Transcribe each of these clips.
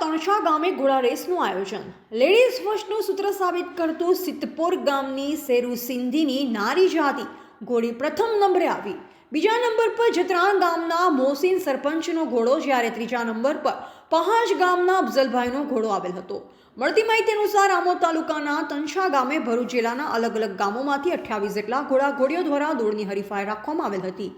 તણછા ગામે ઘોડા રેસનું આયોજન. લેડીઝ ફર્સ્ટનું સૂત્ર સાબિત કરતું સિત્તપોર ગામની સેરુ સિંધીની નારી જાતિ ઘોડી પ્રથમ નંબરે આવી. બીજા નંબર પર જતરાણ ગામના મોસીન સરપંચનો ઘોડો જ્યારે ત્રીજા નંબર પર પહાજ ગામના અફઝલભાઈનો ઘોડો આવેલ હતો. મળતી માહિતી અનુસાર આમોદ તાલુકાના તનશા ગામે ભરૂચ જિલ્લાના અલગ અલગ ગામોમાંથી અઠ્યાવીસ જેટલા ઘોડા ઘોડીઓ દ્વારા દોડની હરીફાઈ રાખવામાં આવેલ હતી.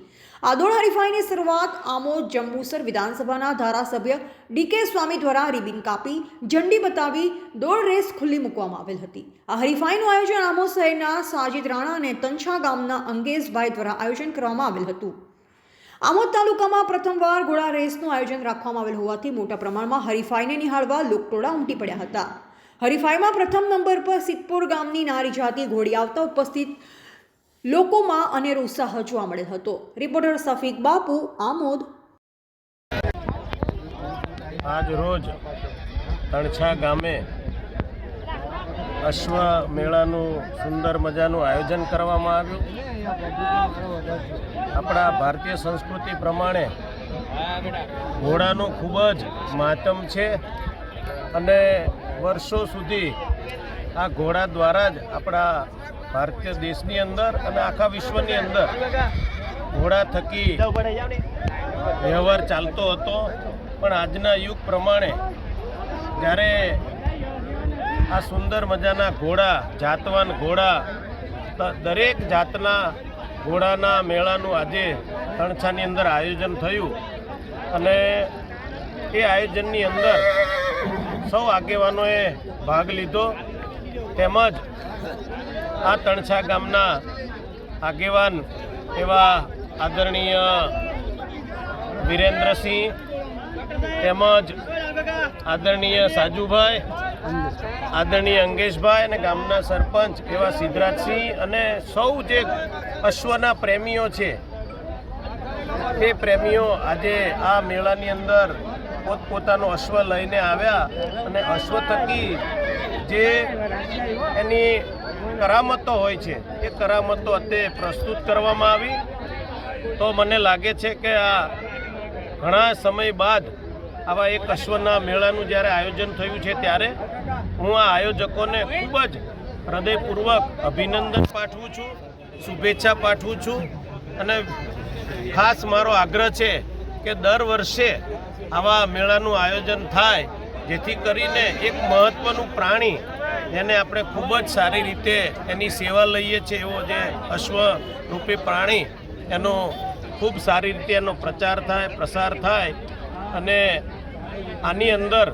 આ દોડ હરીફાઈની શરૂઆત આમોદ જંબુસર વિધાનસભાના ધારાસભ્ય ડીકે સ્વામી દ્વારા રિબિન કાપી, ઝંડી બતાવી, દોડ રેસ ખુલ્લી મૂકવામાં આવેલ હતી. આ હરીફાઈનું આયોજન આમોદ શહેરના સાજિદ રાણા અને તંછા ગામના અંગેશભાઈ દ્વારા આયોજન કરવામાં આવેલ હતું. આમોદ તાલુકામાં પ્રથમવાર ઘોડા રેસનું આયોજન રાખવામાં આવેલ હોવાથી મોટા પ્રમાણમાં હરીફાઈને નિહાળવા લોકટોળા ઉમટી પડ્યા હતા. હરીફાઈમાં પ્રથમ નંબર પર સિદ્ધપુર ગામની નારી જાતિ ઘોડી આવતા ઉપસ્થિત લોકોમાં અનેરો ઉત્સાહ જોવા મળેલ હતો. રિપોર્ટર સફીક બાપુ, આમોદ. આજ રોજ તણછા ગામે અશ્વ મેળાનું સુંદર મજાનું આયોજન કરવામાં આવ્યું. આપણા ભારતીય સંસ્કૃતિ પ્રમાણે ઘોડાનું ખૂબ જ મહાત્મ છે અને વર્ષો સુધી આ ઘોડા દ્વારા જ આપણા ભારતીય દેશની અંદર અને આખા વિશ્વની અંદર ઘોડા થકી વ્યવહાર ચાલતો હતો. પણ આજના યુગ પ્રમાણે જ્યારે આ સુંદર મજાના ઘોડા, જાતવાન ઘોડા દરેક જાતના ઘોડાના મેળાનું આજે તણછાની અંદર આયોજન થયું અને એ આયોજનની અંદર સૌ આગેવાનોએ ભાગ લીધો. તેમજ આ તણછા ગામના આગેવાન એવા આદરણીય વિરેન્દ્રસિંહ તેમજ આદરણીય સાજુભાઈ, આદરણીય અંગેશભાઈ અને ગામના સરપંચ એવા સિદ્ધરાજસિંહ અને સૌ જે અશ્વના પ્રેમીઓ છે, તે પ્રેમીઓ આજે આ મેળાની અંદર પોતપોતાનો અશ્વ લઈને આવ્યા અને અશ્વ થકી જે એની કરામતો હોય છે, એ કરામતો અત્યારે પ્રસ્તુત કરવામાં આવી. તો મને લાગે છે કે આ ઘણા સમય બાદ આવા એક અશ્વના મેળાનું જ્યારે આયોજન થયું છે ત્યારે હું આ આયોજકોને ખૂબ જ હૃદયપૂર્વક અભિનંદન પાઠવું છું, શુભેચ્છા પાઠવું છું અને ખાસ મારો આગ્રહ છે કે દર વર્ષે આવા મેળાનું આયોજન થાય, જેથી કરીને એક મહત્ત્વનું પ્રાણી જેને આપણે ખૂબ જ સારી રીતે એની સેવા લઈએ છીએ, એવો જે અશ્વરૂપી પ્રાણી, એનો ખૂબ સારી રીતે એનો પ્રચાર થાય, પ્રસાર થાય અને આની અંદર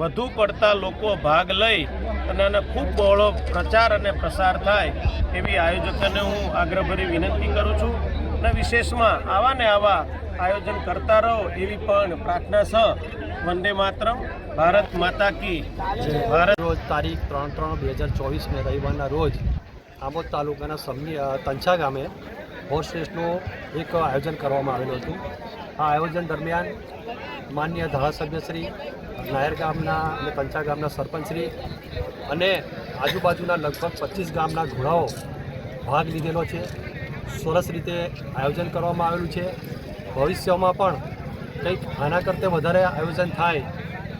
વધુ પડતા લોકો ભાગ લઈ અને આને ખૂબ બહોળો પ્રચાર અને પ્રસાર થાય, એવી આયોજકોને હું આગ્રહભરી વિનંતી કરું છું. અને વિશેષમાં આવા ને આવા આયોજન કરતા રહો એવી પણ પ્રાર્થના છે. વંદે માતરમ. ભારત માતા કી. ભારત રોજ તારીખ ત્રણ ત્રણ બે હજાર ચોવીસને રવિવારના રોજ આમોદ તાલુકાના સમની તંછા ગામે હોર્સ રેસનું એક આયોજન કરવામાં આવેલું હતું. આ આયોજન દરમિયાન માન્ય ધારાસભ્યશ્રી નાયર ગામના અને તંછા ગામના સરપંચશ્રી અને આજુબાજુના લગભગ પચીસ ગામના ઘોડાઓ ભાગ લીધેલો છે. સરસ રીતે આયોજન કરવામાં આવેલું છે. ભવિષ્યમાં પણ કંઈક આના કરતાં વધારે આયોજન થાય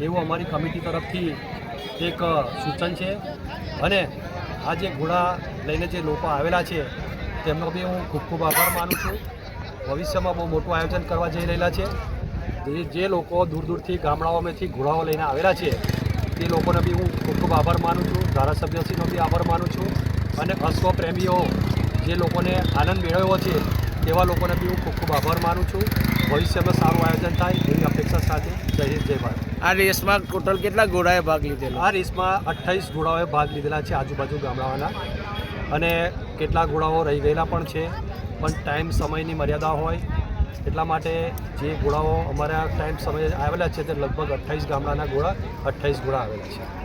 એવું અમારી કમિટી તરફથી એક સૂચન છે. અને આ જે ઘોડા લઈને જે લોકો આવેલા છે, તેમનો બી હું ખૂબ ખૂબ આભાર માનું છું. ભવિષ્યમાં બહુ મોટું આયોજન કરવા જઈ રહેલા છે. જે લોકો દૂર દૂરથી ગામડાઓમાંથી ઘોડાઓ લઈને આવેલા છે, તે લોકોને બી હું ખૂબ ખૂબ આભાર માનું છું. ધારાસભ્યશ્રીનો બી આભાર માનું છું. અને અશ્વ પ્રેમીઓ જે લોકોને આનંદ મેળવ્યો છે તેવા લોકોને બી હું ખૂબ ખૂબ આભાર માનું છું. ભવિષ્યમાં સારું આયોજન થાય એવી અપેક્ષા સાથે જય હિન્દ જય ભારત. આ રેસમાં ટોટલ કેટલા ઘોડાએ ભાગ લીધેલો? આ રેસમાં અઠ્ઠાવીસ ઘોડાઓએ ભાગ લીધેલા છે આજુબાજુ ગામડાઓના. અને કેટલા ઘોડાઓ રહી ગયેલા પણ છે પણ ટાઈમ સમયની મર્યાદા હોય. એટલા માટે જે ઘોડાઓ અમારા ટાઈમ સમયે આવેલા છે તે લગભગ અઠ્ઠાવીસ ગામડાના ઘોડા અઠ્ઠાવીસ ઘોડા આવેલા છે.